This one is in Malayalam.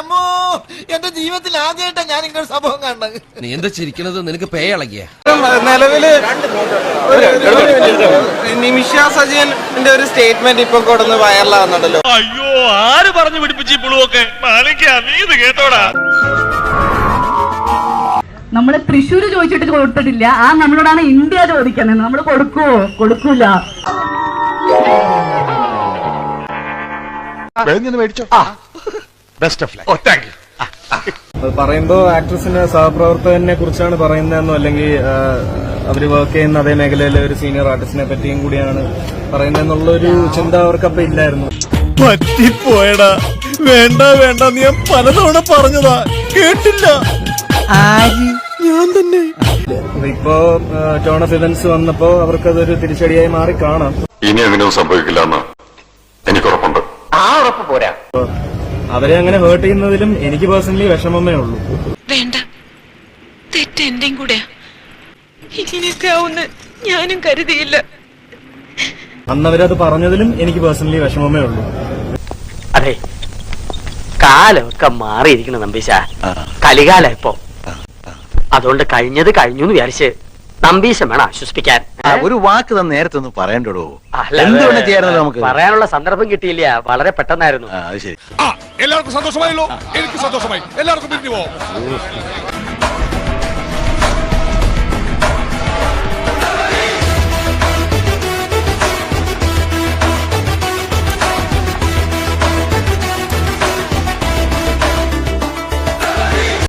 അമ്മോ എന്റെ ജീവിതത്തിൽ ആദ്യമായിട്ടാ ഞാൻ ഇങ്ങനെ സംഭവം കണ്ടത് നീ എന്താ ചിരിക്കണത്? നിനക്ക് പേ ഇളകിയ. നിലവിൽ നിമിഷ സജീവന്റെ ഒരു സ്റ്റേറ്റ്മെന്റ് ഇപ്പൊ കൊടുന്ന് വൈറലാകുന്നുണ്ടല്ലോ. അയ്യോ ആര് പറഞ്ഞു പിടിപ്പിച്ചു പുളുവൊക്കെ? നീ ഇത് കേട്ടോടാ. നമ്മൾ തൃശ്ശൂര് ചോദിച്ചിട്ട് കൊടുത്തിട്ടില്ല. ആ നമ്മളോടാണ് ഇന്ത്യ ചോദിക്കുന്നത്. നമ്മൾ കൊടുക്കുവോ? കൊടുക്കൂല. അത് പറയുമ്പോ ആക്ട്രസിന് സഹപ്രവർത്തകനെ കുറിച്ചാണ് പറയുന്നതെന്നോ അല്ലെങ്കിൽ അവർ അവർ വർക്ക് ചെയ്യുന്ന അതേ മേഖലയിലെ ഒരു സീനിയർ ആർട്ടിസ്റ്റിനെ പറ്റിയും കൂടിയാണ് പറയുന്നതെന്നുള്ള ഒരു ചിന്ത അവർക്കപ്പൊ ഇല്ലായിരുന്നു. പറ്റിപ്പോയടാ. വേണ്ട വേണ്ട നീ ഞാൻ പലതവണ പറഞ്ഞതാ. കേട്ടില്ല. ഞാൻ തന്നെ. ഇപ്പോ ടോൺ ഓഫ് ഇവന്റ്സ് വന്നപ്പോ അവർക്കതൊരു തിരിച്ചടിയായി മാറി കാണാം. ഇനി അതിനൊന്നും സംഭവിക്കില്ല എനിക്ക് ഉറപ്പുണ്ട്. അപ്പൊ അവരെ അങ്ങനെ ഹേർട്ട് ചെയ്യുന്നതിലും എനിക്ക് പേഴ്സണലി വിഷമമേ ഉള്ളൂ. വേണ്ട. തെറ്റ് എന്റെയും കൂടെയാ. ഇങ്ങനെയൊക്കെ ആവുന്ന ഞാനും കരുതിയില്ല. അന്നവരത് പറഞ്ഞതിലും എനിക്ക് പേഴ്സണലി വിഷമമേ ഉള്ളൂ. അതെ. കാലമൊക്കെ മാറിയിരിക്കണം നമ്പീശ. കലികാല ഇപ്പൊ. അതുകൊണ്ട് കഴിഞ്ഞത് കഴിഞ്ഞു എന്ന് വിചാരിച്ച് നമ്പീശം വേണം ആശ്വസിപ്പിക്കാൻ. ഒരു വാക്ക് തന്നെ നേരത്തെ ഒന്ന് പറയണ്ടോ അല്ല, എന്ത് വേണം ചെയ്യാറുണ്ട് നമുക്ക്? പറയാനുള്ള സന്ദർഭം കിട്ടിയില്ല. വളരെ പെട്ടെന്നായിരുന്നു. ആ, അത് ശരി എല്ലാവർക്കും സന്തോഷമായല്ലോ എനിക്ക് സന്തോഷമായി എല്ലാവർക്കും പിരിഞ്ഞു പോവാം